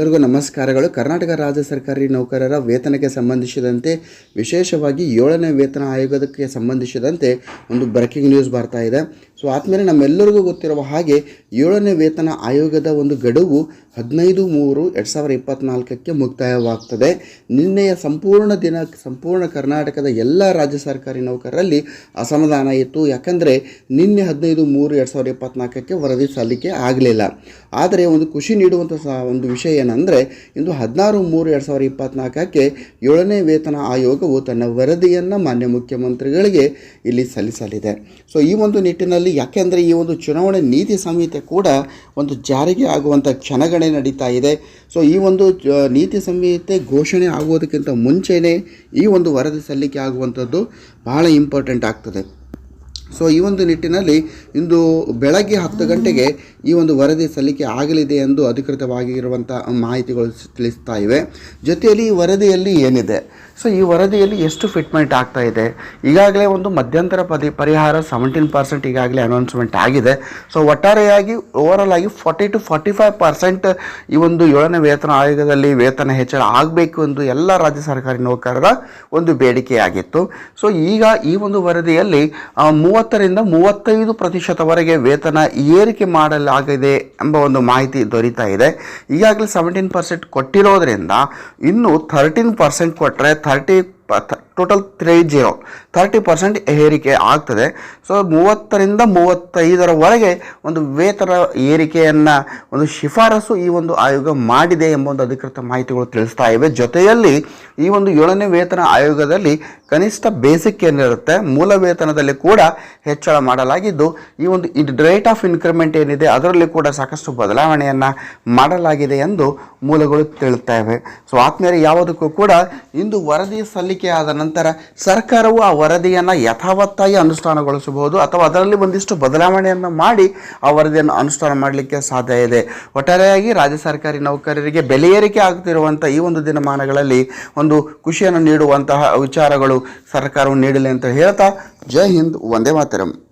ಎಲ್ಲರಿಗೂ ನಮಸ್ಕಾರಗಳು. ಕರ್ನಾಟಕ ರಾಜ್ಯ ಸರ್ಕಾರಿ ನೌಕರರ ವೇತನಕ್ಕೆ ಸಂಬಂಧಿಸಿದಂತೆ ವಿಶೇಷವಾಗಿ ಏಳನೇ ವೇತನ ಆಯೋಗಕ್ಕೆ ಸಂಬಂಧಿಸಿದಂತೆ ಒಂದು ಬ್ರೇಕಿಂಗ್ ನ್ಯೂಸ್ ಬರ್ತಾ ಇದೆ. ಸೊ ಆದಮೇಲೆ ನಮ್ಮೆಲ್ಲರಿಗೂ ಗೊತ್ತಿರುವ ಹಾಗೆ ಏಳನೇ ವೇತನ ಆಯೋಗದ ಒಂದು ಗಡುವು ಹದಿನೈದು ಮೂರು ಎರಡು ಸಾವಿರದ ಇಪ್ಪತ್ತ್ನಾಲ್ಕಕ್ಕೆ ಮುಕ್ತಾಯವಾಗ್ತದೆ. ನಿನ್ನೆಯ ಸಂಪೂರ್ಣ ದಿನ, ಸಂಪೂರ್ಣ ಕರ್ನಾಟಕದ ಎಲ್ಲ ರಾಜ್ಯ ಸರ್ಕಾರಿ ನೌಕರರಲ್ಲಿ ಅಸಮಾಧಾನ ಇತ್ತು. ಯಾಕಂದರೆ ನಿನ್ನೆ ಹದಿನೈದು ಮೂರು ಎರಡು ಸಾವಿರದ ಇಪ್ಪತ್ತ್ನಾಲ್ಕಕ್ಕೆ ವರದಿ ಸಲ್ಲಿಕೆ ಆಗಲಿಲ್ಲ. ಆದರೆ ಒಂದು ಖುಷಿ ನೀಡುವಂಥ ಒಂದು ವಿಷಯ ಏನಂದರೆ ಇಂದು ಹದಿನಾರು ಮೂರು ಎರಡು ಸಾವಿರದ ಇಪ್ಪತ್ತ್ನಾಲ್ಕಕ್ಕೆ ಏಳನೇ ವೇತನ ಆಯೋಗವು ತನ್ನ ವರದಿಯನ್ನು ಮಾನ್ಯ ಮುಖ್ಯಮಂತ್ರಿಗಳಿಗೆ ಇಲ್ಲಿ ಸಲ್ಲಿಸಲಿದೆ. ಸೊ ಈ ಒಂದು ನಿಟ್ಟಿನಲ್ಲಿ ಯಾಕೆಂದರೆ ಈ ಒಂದು ಚುನಾವಣೆ ನೀತಿ ಸಂಹಿತೆ ಕೂಡ ಒಂದು ಜಾರಿಗೆ ಆಗುವಂಥ ಕ್ಷಣಗಣೆ ನಡೀತಾ ಇದೆ. ಸೊ ಈ ಒಂದು ನೀತಿ ಸಂಹಿತೆ ಘೋಷಣೆ ಆಗುವುದಕ್ಕಿಂತ ಮುಂಚೆಯೇ ಈ ಒಂದು ವರದಿ ಸಲ್ಲಿಕೆ ಆಗುವಂಥದ್ದು ಬಹಳ ಇಂಪಾರ್ಟೆಂಟ್ ಆಗ್ತದೆ. ಸೊ ಈ ಒಂದು ನಿಟ್ಟಿನಲ್ಲಿ ಇಂದು ಬೆಳಗ್ಗೆ ಹತ್ತು ಗಂಟೆಗೆ ಈ ಒಂದು ವರದಿ ಸಲ್ಲಿಕೆ ಆಗಲಿದೆ ಎಂದು ಅಧಿಕೃತವಾಗಿರುವಂಥ ಮಾಹಿತಿಗಳು ತಿಳಿಸ್ತಾ ಇವೆ. ಜೊತೆಯಲ್ಲಿ ಈ ವರದಿಯಲ್ಲಿ ಏನಿದೆ? ಸೊ ಈ ವರದಿಯಲ್ಲಿ ಎಷ್ಟು ಫಿಟ್ಮೆಂಟ್ ಆಗ್ತಾ ಇದೆ? ಈಗಾಗಲೇ ಒಂದು ಮಧ್ಯಂತರ ಪದಿ ಪರಿಹಾರ ಸೆವೆಂಟೀನ್ ಪರ್ಸೆಂಟ್ ಈಗಾಗಲೇ ಅನೌನ್ಸ್ಮೆಂಟ್ ಆಗಿದೆ. ಸೊ ಒಟ್ಟಾರೆಯಾಗಿ ಓವರಾಲ್ ಆಗಿ forty two forty five percent ಈ ಒಂದು ಏಳನೇ ವೇತನ ಆಯೋಗದಲ್ಲಿ ವೇತನ ಹೆಚ್ಚಳ ಆಗಬೇಕು ಎಂದು ಎಲ್ಲ ರಾಜ್ಯ ಸರ್ಕಾರಿ ನೌಕರರ ಒಂದು ಬೇಡಿಕೆಯಾಗಿತ್ತು. ಸೊ ಈಗ ಈ ಒಂದು ವರದಿಯಲ್ಲಿ ಆ, ಮೂವತ್ತರಿಂದ ಮೂವತ್ತೈದು ಪ್ರತಿಶತವರೆಗೆ ವೇತನ ಏರಿಕೆ ಮಾಡಲಾಗಿದೆ ಎಂಬ ಒಂದು ಮಾಹಿತಿ ದೊರೀತಾ ಇದೆ. ಈಗಾಗಲೇ ಸೆವೆಂಟೀನ್ ಪರ್ಸೆಂಟ್ ಕೊಟ್ಟಿರೋದ್ರಿಂದ ಇನ್ನು ಥರ್ಟೀನ್ ಪರ್ಸೆಂಟ್ ಕೊಟ್ಟರೆ thirty total three zero thirty percent ಏರಿಕೆ ಆಗ್ತದೆ. ಸೊ ಮೂವತ್ತರಿಂದ ಮೂವತ್ತೈದರವರೆಗೆ ಒಂದು ವೇತನ ಏರಿಕೆಯನ್ನು, ಒಂದು ಶಿಫಾರಸು ಈ ಒಂದು ಆಯೋಗ ಮಾಡಿದೆ ಎಂಬ ಒಂದು ಅಧಿಕೃತ ಮಾಹಿತಿಗಳು ತಿಳಿಸ್ತಾ ಇವೆ. ಜೊತೆಯಲ್ಲಿ ಈ ಒಂದು ಏಳನೇ ವೇತನ ಆಯೋಗದಲ್ಲಿ ಕನಿಷ್ಠ ಬೇಸಿಕ್ ಏನಿರುತ್ತೆ, ಮೂಲ ವೇತನದಲ್ಲಿ ಕೂಡ ಹೆಚ್ಚಳ ಮಾಡಲಾಗಿದ್ದು, ಈ ಒಂದು ರೇಟ್ ಆಫ್ ಇನ್ಕ್ರಿಮೆಂಟ್ ಏನಿದೆ, ಅದರಲ್ಲಿ ಕೂಡ ಸಾಕಷ್ಟು ಬದಲಾವಣೆಯನ್ನು ಮಾಡಲಾಗಿದೆ ಎಂದು ಮೂಲಗಳು ತಿಳುತ್ತಾ ಇವೆ. ಸೊ ಆತ್ಮೀಯರು, ಯಾವುದಕ್ಕೂ ಕೂಡ ಇಂದು ವರದಿ ಸಲ್ಲಿಕೆ ಆದ ನಂತರ ಸರ್ಕಾರವು ಆ ವರದಿಯನ್ನು ಯಥಾವತ್ತಾಗಿ ಅನುಷ್ಠಾನಗೊಳಿಸಬಹುದು ಅಥವಾ ಅದರಲ್ಲಿ ಒಂದಿಷ್ಟು ಬದಲಾವಣೆಯನ್ನು ಮಾಡಿ ಆ ವರದಿಯನ್ನು ಅನುಷ್ಠಾನ ಮಾಡಲಿಕ್ಕೆ ಸಾಧ್ಯ ಇದೆ. ಒಟ್ಟಾರೆಯಾಗಿ ರಾಜ್ಯ ಸರ್ಕಾರಿ ನೌಕರರಿಗೆ ಬೆಲೆ ಏರಿಕೆ ಆಗ್ತಿರುವಂಥ ಈ ಒಂದು ದಿನಮಾನಗಳಲ್ಲಿ ಒಂದು ಖುಷಿಯನ್ನು ನೀಡುವಂತಹ ವಿಚಾರಗಳು ಸರ್ಕಾರವು ನೀಡಲಿ ಅಂತ ಹೇಳ್ತಾ ಜೈ ಹಿಂದ್, ವಂದೇ ಮಾತರಂ.